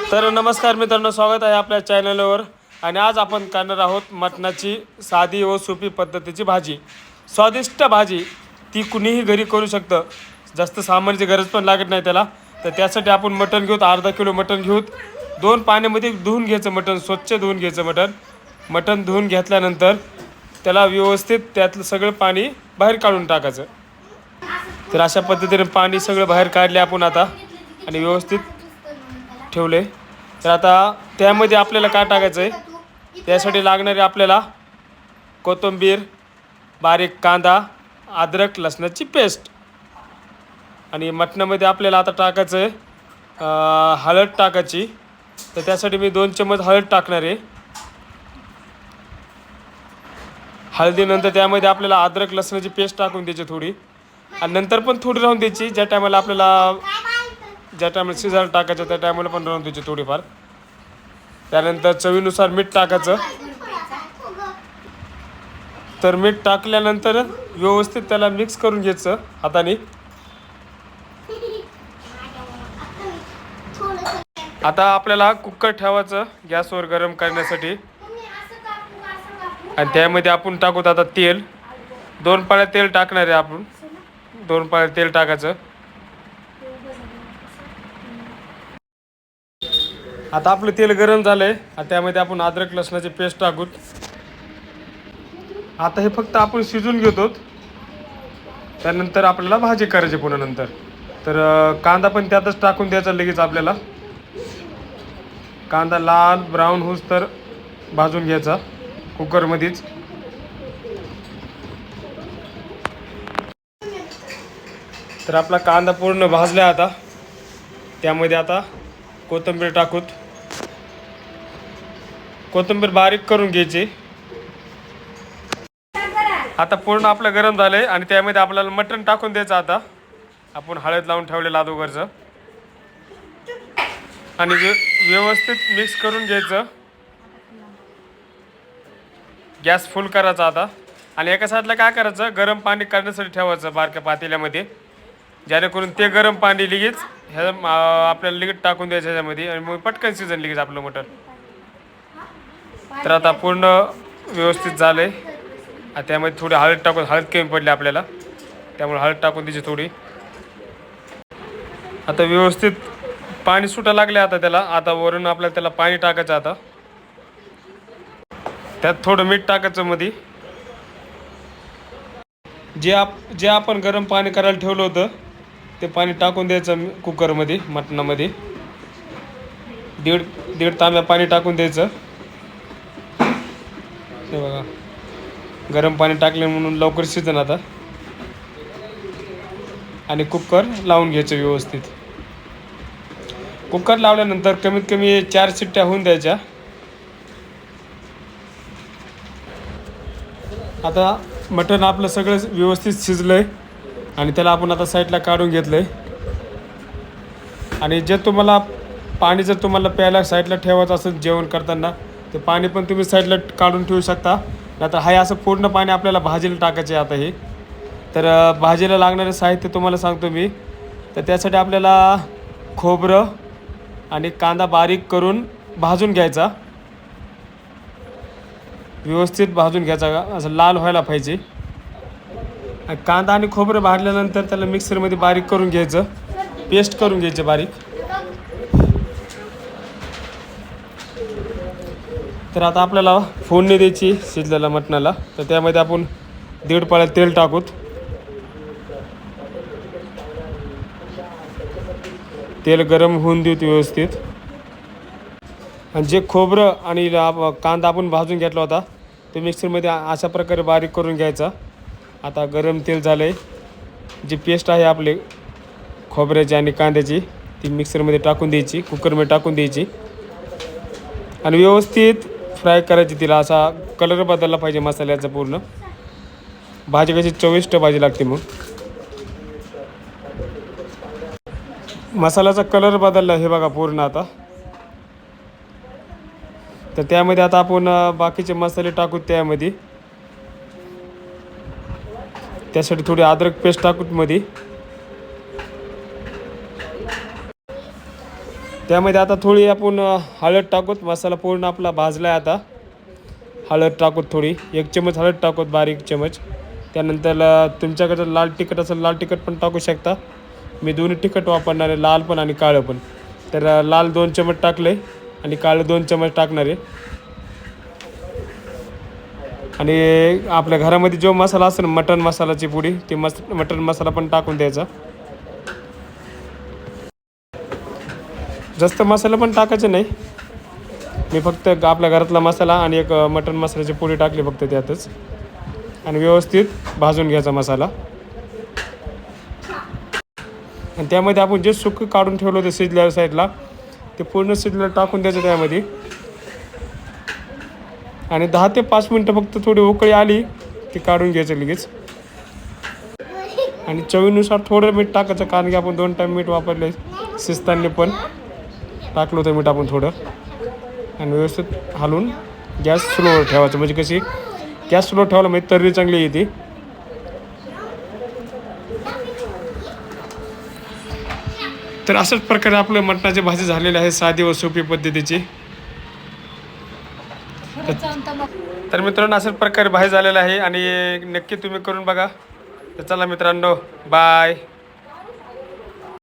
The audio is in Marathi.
तर नमस्कार मित्रांनो स्वागत आहे आपल्या चॅनलवर. आणि आज आपण करणार आहोत मटणाची साधी व सोपी पद्धतीची भाजी. स्वादिष्ट भाजी ती कुणीही घरी करू शकतं. जास्त सामानची गरज पण लागत नाही त्याला. तर त्यासाठी आपण मटण घेऊत अर्धा किलो मटण घेऊत. दोन पाण्यामध्ये धुवून घ्यायचं मटण स्वच्छ धुवून घ्यायचं मटण. मटण धुवून घेतल्यानंतर त्याला व्यवस्थित त्यातलं सगळं पाणी बाहेर काढून टाकायचं. तर अशा पद्धतीने पाणी सगळं बाहेर काढले आपण आता. आणि व्यवस्थित ठेवले. तर आता त्यामध्ये आपल्याला काय टाकायचं आहे त्यासाठी लागणारे आपल्याला कोथिंबीर बारीक कांदा अद्रक लसणाची पेस्ट. आणि मटणामध्ये आपल्याला आता टाकायचं आहे हळद टाकायची. तर त्यासाठी मी दोन चम्मच हळद टाकणार आहे. हळदीनंतर त्यामध्ये आपल्याला अद्रक लसणाची पेस्ट टाकून द्यायची थोडी. आणि नंतर पण थोडी राहून द्यायची ज्या टायमाला आपल्याला ज्या टायमाला शिजायला टाकायचं त्या टायमाला पण राहून द्यायची थोडीफार. त्यानंतर चवीनुसार मीठ टाकायचं. तर मीठ टाकल्यानंतर व्यवस्थित त्याला मिक्स करून घ्यायचं हाताने. आता आपल्याला कुकर ठेवायचं गॅसवर गरम करण्यासाठी. आणि त्यामध्ये आपण टाकूत आता तेल. दोन पाळ्या तेल टाकणार आहे आपण. दोन पाळ्या तेल टाकायचं. आता आपलं तेल गरम झालं आहे त्यामध्ये आपण अद्रक लसणाची पेस्ट टाकूत आता हे फक्त आपण शिजून घेतो. त्यानंतर आपल्याला भाजी करायची पुन्हा नंतर. तर कांदा पण त्यातच टाकून द्यायचा लगेच आपल्याला. कांदा लाल ब्राऊन होस तर भाजून घ्यायचा कुकरमध्येच. तर आपला कांदा पूर्ण भाजला आता. त्यामध्ये आता कोथिंबीर टाकूत. कोथिंबीर बारीक करून घ्यायची. आता पूर्ण आपलं गरम झालं आहे आणि त्यामध्ये आपल्याला मटण टाकून द्यायचं आता. आपण हळद लावून ठेवलेलं अदोगरचं आणि व्यवस्थित मिक्स करून घ्यायचं. गॅस फुल करायचा आता. आणि एका साईडला काय करायचं? गरम पाणी करण्यासाठी ठेवायचं बारक्या पातेल्यामध्ये. जेणेकरून ते गरम पाणी लगेच ह्या आपल्याला लगेच टाकून द्यायचं ह्याच्यामध्ये. आणि मग पटकन सीझन लगेच आपलं मटण. तर आता पूर्ण व्यवस्थित झालं आहे त्यामध्ये थोडी हळद टाकून हळद कमी पडली आपल्याला. त्यामुळे हळद टाकून द्यायची थोडी. आता व्यवस्थित पाणी सुटा लागले आता त्याला. आता वरून आपल्याला त्याला पाणी टाकायचं आता. त्यात थोडं मीठ टाकायचं मध्ये जे आप जे आपण गरम पाणी करायला ठेवलं होतं ते पाणी टाकून द्यायचं कुकरमध्ये मटणामध्ये दीड दीड तांब्या पाणी टाकून द्यायचं. हे बघा. गरम पाणी टाकले म्हणून लवकर शिजन आता. आणि कुकर लावून घ्यायचं व्यवस्थित. कुकर लावल्यानंतर कमीत कमी चार शिट्ट्या होऊन द्यायच्या. आता मटण आपलं सगळं व्यवस्थित शिजलं आहे आणि त्याला आपण आता साईडला काढून घेतलं आहे आणि जे तुम्हाला पाणी जर तुम्हाला प्यायला साईडला ठेवायचं असेल जेवण करताना ते पाणी पण तुम्ही साईडला काढून ठेवू शकता. नाहीतर हाय असं पूर्ण पाणी आपल्याला भाजीला टाकायचे आहे आता हे. तर भाजीला लागणारे साहित्य तुम्हाला सांगतो मी. तर त्यासाठी आपल्याला खोबरं आणि कांदा बारीक करून भाजून घ्यायचा. व्यवस्थित भाजून घ्यायचा असं लाल व्हायला पाहिजे. कांदा आणि खोबरं भाजल्यानंतर त्याला मिक्सरमध्ये बारीक करून घ्यायचं. पेस्ट करून घ्यायचं बारीक. तर आता आपल्याला फोडणी द्यायची शिजलेल्या मटणाला. तर त्यामध्ये आपण दीड पाळ्या तेल टाकूत. तेल गरम होऊन देऊ व्यवस्थित. आणि जे खोबरं आणि कांदा आपण भाजून घेतला होता ते मिक्सरमध्ये अशा प्रकारे बारीक करून घ्यायचा. आता गरम तेल झालं आहे जी पेस्ट आहे आपली खोबऱ्याची आणि कांद्याची ती मिक्सरमध्ये टाकून द्यायची कुकरमध्ये टाकून द्यायची. आणि व्यवस्थित फ्राय करायची तिला असा कलर बदलला पाहिजे मसाल्याचा पूर्ण. भाजी कशी चविष्ट भाजी लागते मग. मसाल्याचा कलर बदलला हे बघा पूर्ण आता. तर त्यामध्ये आता आपण बाकीचे मसाले टाकू त्यामध्ये. त्यासाठी थोडी अद्रक पेस्ट टाकूत मध्ये त्यामध्ये आता थोडी आपण हळद टाकूत. मसाला पूर्ण आपला भाजला आहे आता. हळद टाकूत थोडी. एक चमच हळद टाकूत बारीक चमच त्यानंतर तुमच्याकडं तुमच्याकडे लाल तिखट असेल लाल तिखट पण टाकू शकता. मी दोन्ही तिखट वापरणार आहे लाल पण आणि काळं पण. तर लाल दोन चमच टाकले आणि काळं दोन चमच टाकणार आहे. आणि आपल्या घरामध्ये जो मसाला असेल मटन मसालाची पुडी ती मस मटन मसाला पण टाकून द्यायचा. जास्त मसाला पण टाकायचा नाही. मी फक्त आपल्या घरातला मसाला आणि एक मटण मटन मसाल्याची पोळी टाकली फक्त त्यातच. आणि व्यवस्थित भाजून घ्यायचा मसाला. आणि त्यामध्ये आपण जे सुकं काढून ठेवलं होतं शिजल्या साईडला ते पूर्ण शिजलं टाकून द्यायचं त्यामध्ये. आणि दहा ते पाच मिनटं फक्त थोडी उकळी आली ती काढून घ्यायचं लगेच. आणि चवीनुसार थोडं मीठ टाकायचं कारण की आपण दोन टाईम मीठ वापरले शिजताना पण. टाकलं होतं मीठ आपण थोडं. आणि व्यवस्थित हलवून गॅस स्लोवर ठेवायचं. म्हणजे कशी गॅस स्लो ठेवायला म्हणजे तर्री चांगली येते. तर अशाच प्रकारे आपलं मटणाची भाजी झालेली आहे साधी व सोपी पद्धतीची. तर मित्रांनो अशाच प्रकारे भाजी झालेला आहे आणि नक्की तुम्ही करून बघा. तर चला मित्रांनो बाय.